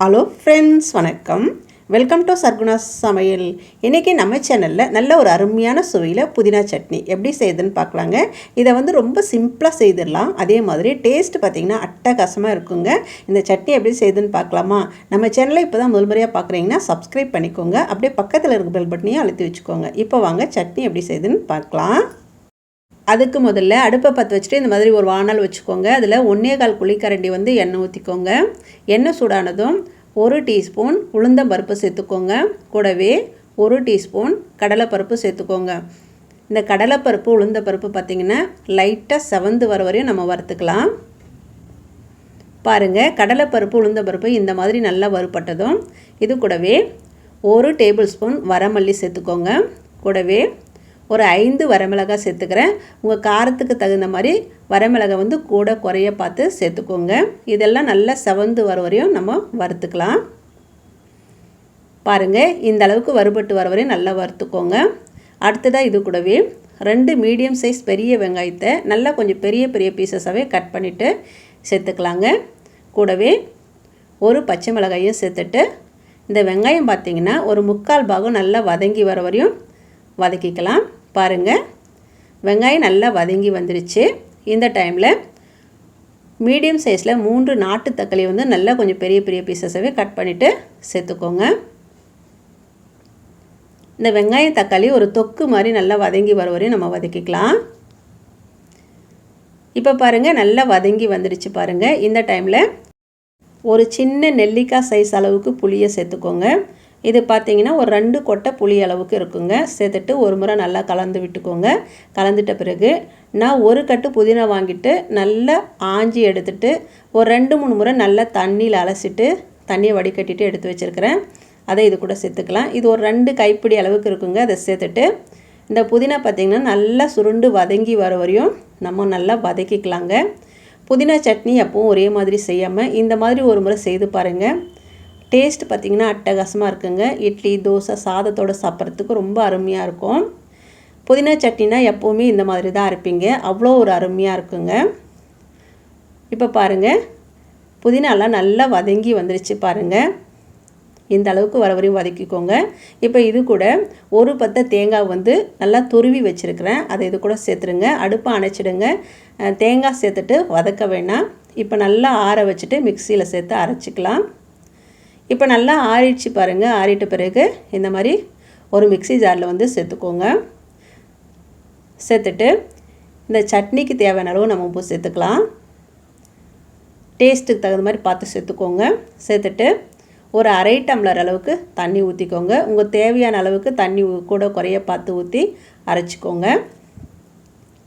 Hello friends வணக்கம். Welcome to Sarguna Samayal. இன்றைக்கி நம்ம சேனலில் நல்ல ஒரு அருமையான சுவையில் புதினா சட்னி எப்படி செய்யுதுன்னு பார்க்கலாங்க. இதை வந்து ரொம்ப சிம்பிளாக செய்திடலாம். அதே மாதிரி டேஸ்ட் பார்த்திங்கன்னா அட்டகாசமாக இருக்குங்க. இந்த சட்னி எப்படி செய்யுதுன்னு பார்க்கலாமா? நம்ம சேனலை இப்போ தான் முதல் முறையாக பார்க்குறீங்கன்னா சப்ஸ்கிரைப் பண்ணிக்கோங்க. அப்படியே பக்கத்தில் இருக்க பெல் பட்டனையும் அழுத்தி வச்சுக்கோங்க. இப்போ வாங்க சட்னி எப்படி செய்யுதுன்னு பார்க்கலாம். அதுக்கு முதல்ல அடுப்பை பற்ற வச்சுட்டு இந்த மாதிரி ஒரு வானல் வச்சுக்கோங்க. அதில் ஒன்றே கால் குழிக்கரண்டி வந்து எண்ணெய் ஊற்றிக்கோங்க எண்ணெய் சூடானதும் ஒரு டீஸ்பூன் உளுந்தம்பருப்பு சேர்த்துக்கோங்க. கூடவே ஒரு டீஸ்பூன் கடலைப்பருப்பு சேர்த்துக்கோங்க. இந்த கடலைப்பருப்பு உளுந்தப்பருப்பு பார்த்திங்கன்னா லைட்டாக செவந்து வர வரையும் நம்ம வறுத்துக்கலாம். பாருங்கள் கடலைப்பருப்பு உளுந்தப்பருப்பு இந்த மாதிரி நல்லா வறுப்பட்டதும் இது கூடவே ஒரு டேபிள் ஸ்பூன் வரமல்லி சேர்த்துக்கோங்க. கூடவே ஒரு ஐந்து வரமிளகாய் சேர்த்துக்கிறேன். உங்கள் காரத்துக்கு தகுந்த மாதிரி வரமிளகாய் வந்து கூட குறைய பார்த்து சேர்த்துக்கோங்க. இதெல்லாம் நல்லா செவந்து வர வரையும் நம்ம வறுத்துக்கலாம். பாருங்கள் இந்த அளவுக்கு வறுபட்டு வர வரையும் நல்லா வறுத்துக்கோங்க. அடுத்ததாக இது கூடவே ரெண்டு மீடியம் சைஸ் பெரிய வெங்காயத்தை நல்லா கொஞ்சம் பெரிய பெரிய பீசஸாகவே கட் பண்ணிவிட்டு சேர்த்துக்கலாங்க. கூடவே ஒரு பச்சை மிளகாயும் சேர்த்துட்டு இந்த வெங்காயம் பார்த்திங்கன்னா ஒரு முக்கால் பாகம் நல்லா வதங்கி வர வரையும் வதக்கிக்கலாம். பாருங்கள் வெங்காயம் நல்லா வதங்கி வந்துருச்சு. இந்த டைமில் மீடியம் சைஸில் மூன்று நாட்டு தக்காளி வந்து நல்லா கொஞ்சம் பெரிய பெரிய பீசஸாகவே கட் பண்ணிவிட்டு சேர்த்துக்கோங்க. இந்த வெங்காயம் தக்காளி ஒரு தொக்கு மாதிரி நல்லா வதங்கி வர வரையும் நம்ம வதக்கிக்கலாம். இப்போ பாருங்கள் நல்லா வதங்கி வந்துடுச்சு பாருங்கள் இந்த டைமில் ஒரு சின்ன நெல்லிக்காய் சைஸ் அளவுக்கு புளியை சேர்த்துக்கோங்க. இது பார்த்தீங்கன்னா ஒரு ரெண்டு கொட்டை புளி அளவுக்கு இருக்குங்க. சேர்த்துட்டு ஒரு முறை நல்லா கலந்து விட்டுக்கோங்க. கலந்துட்ட பிறகு நான் ஒரு கட்டு புதினா வாங்கிட்டு நல்லா ஆஞ்சி எடுத்துட்டு ஒரு ரெண்டு மூணு முறை நல்லா தண்ணியில் அலசிட்டு தண்ணியை வடிகட்டிட்டு எடுத்து வச்சுருக்கிறேன். அதை இது கூட சேர்த்துக்கலாம். இது ஒரு ரெண்டு கைப்பிடி அளவுக்கு இருக்குங்க. அதை சேர்த்துட்டு இந்த புதினா பார்த்திங்கன்னா நல்லா சுருண்டு வதங்கி வர வரையும் நம்ம நல்லா வதக்கிக்கலாங்க. புதினா சட்னி அப்பவும் ஒரே மாதிரி செய்யாமல் இந்த மாதிரி ஒரு முறை செய்து பாருங்கள் டேஸ்ட் பார்த்திங்கன்னா அட்டகாசமாக இருக்குங்க. இட்லி தோசை சாதத்தோடு சாப்பிட்றதுக்கு ரொம்ப அருமையாக இருக்கும். புதினா சட்னினா எப்போவுமே இந்த மாதிரி தான் அரைப்பீங்க. அவ்வளோ ஒரு அருமையாக இருக்குங்க. இப்போ பாருங்கள் புதினாலாம் நல்லா வதங்கி வந்துருச்சு பாருங்கள் இந்த அளவுக்கு வர வரையும் வதக்கிக்கோங்க. இப்போ இது கூட ஒரு பத்தை தேங்காய் வந்து நல்லா துருவி வச்சுருக்கிறேன். அதை இது கூட சேர்த்துருங்க. அடுப்பை அணைச்சிடுங்க. தேங்காய் சேர்த்துட்டு வதக்க வேணாம். இப்போ நல்லா ஆற வச்சுட்டு மிக்சியில் சேர்த்து அரைச்சிக்கலாம். இப்போ நல்லா ஆறிடுச்சு பாருங்கள் ஆறிட்ட பிறகு இந்த மாதிரி ஒரு மிக்சி ஜாரில் வந்து சேர்த்துக்கோங்க. சேர்த்துட்டு இந்த சட்னிக்கு தேவையான அளவு நம்ம உப்பு சேர்த்துக்கலாம். டேஸ்ட்டுக்கு தகுந்த மாதிரி பார்த்து சேர்த்துக்கோங்க. சேர்த்துட்டு ஒரு அரை டம்ளர் அளவுக்கு தண்ணி ஊற்றிக்கோங்க உங்கள் தேவையான அளவுக்கு தண்ணி கூட குறைய பார்த்து ஊற்றி அரைச்சிக்கோங்க.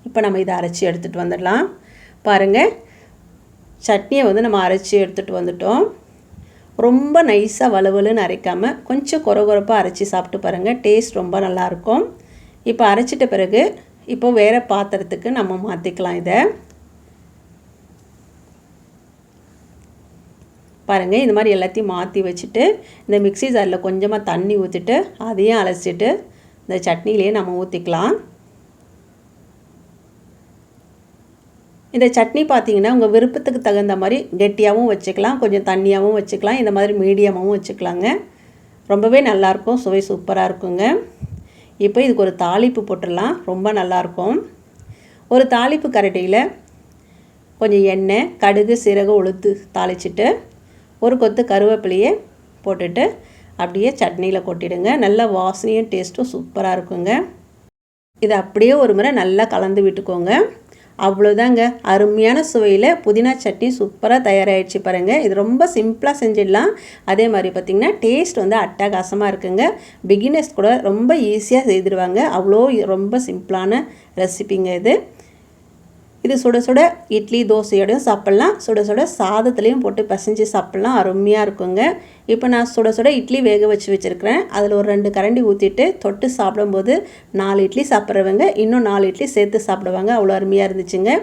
இப்போ நம்ம இதை அரைச்சி எடுத்துகிட்டு வந்துடலாம். பாருங்கள் சட்னியை வந்து நம்ம அரைச்சி எடுத்துகிட்டு வந்துட்டோம். ரொம்ப நைஸாக வலுவலுன்னு அரைக்காமல் கொஞ்சம் குறை குறைப்பாக அரைச்சி சாப்பிட்டு பாருங்கள் டேஸ்ட் ரொம்ப நல்லாயிருக்கும். இப்போ அரைச்சிட்ட பிறகு இப்போ வேறு பாத்திரத்துக்கு நம்ம மாற்றிக்கலாம் இதை. பாருங்கள் இந்த மாதிரி எல்லாத்தையும் மாற்றி வச்சுட்டு இந்த மிக்சி ஜாரில் கொஞ்சமாக தண்ணி ஊற்றிட்டு அதையும் அலசிட்டு இந்த சட்னிலேயே நம்ம ஊற்றிக்கலாம் இந்த சட்னி பார்த்தீங்கன்னா உங்கள் விருப்பத்துக்கு தகுந்த மாதிரி கெட்டியாகவும் வச்சுக்கலாம் கொஞ்சம் தண்ணியாகவும் வச்சுக்கலாம் இந்த மாதிரி மீடியமாகவும் வச்சுக்கலாங்க. ரொம்பவே நல்லாயிருக்கும் சுவை சூப்பராக இருக்குங்க. இப்போ இதுக்கு ஒரு தாளிப்பு போட்டுடலாம் ரொம்ப நல்லாயிருக்கும். ஒரு தாளிப்பு கரட்டியில் கொஞ்சம் எண்ணெய் கடுகு சீரகம் உளுத்து தாளிச்சிட்டு ஒரு கொத்து கருவேப்பிலையே போட்டுட்டு அப்படியே சட்னியில் கொட்டிடுங்க. நல்ல வாசனையும் டேஸ்ட்டும் சூப்பராக இருக்குங்க. இதை அப்படியே ஒரு முறை நல்லா கலந்து விட்டுக்கோங்க. அவ்வளோதாங்க அருமையான சுவையில் புதினா சட்னி சூப்பராக தயாராகிடுச்சு பாருங்கள் இது ரொம்ப சிம்பிளாக செஞ்சிடலாம். அதே மாதிரி பார்த்திங்கன்னா டேஸ்ட் வந்து அட்டகாசமாக இருக்குங்க. பிகினர்ஸ் கூட ரொம்ப ஈஸியாக செய்திருவாங்க. அவ்வளோ ரொம்ப சிம்பிளான ரெசிபிங்க இது. இது சுட சுட இட்லி தோசையோடையும் சாப்பிட்லாம். சுட சுட சாதத்துலேயும் போட்டு பசைஞ்சு சாப்பிட்லாம். அருமையாக இருக்குங்க. இப்போ நான் சுட சுட இட்லி வேக வச்சு வச்சுருக்கிறேன். அதில் ஒரு ரெண்டு கரண்டி ஊற்றிட்டு தொட்டு சாப்பிடும்போது நாலு இட்லி சாப்பிட்றவங்க இன்னும் நாலு இட்லி சேர்த்து சாப்பிடுவாங்க. அவ்வளோ அருமையாக இருந்துச்சுங்க.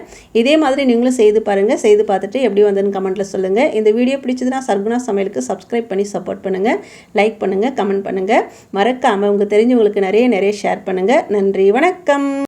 இதே மாதிரி நீங்களும் செய்து பாருங்கள் செய்து பார்த்துட்டு எப்படி வந்ததுன்னு கமெண்ட்டில் சொல்லுங்கள் இந்த வீடியோ பிடிச்சதுன்னா சர்குணா சமையலுக்கு சப்ஸ்கிரைப் பண்ணி சப்போர்ட் பண்ணுங்கள் லைக் பண்ணுங்கள் கமெண்ட் பண்ணுங்கள் மறக்காமல் உங்களுக்கு தெரிஞ்சவங்களுக்கு நிறைய நிறைய ஷேர் பண்ணுங்கள் நன்றி வணக்கம்.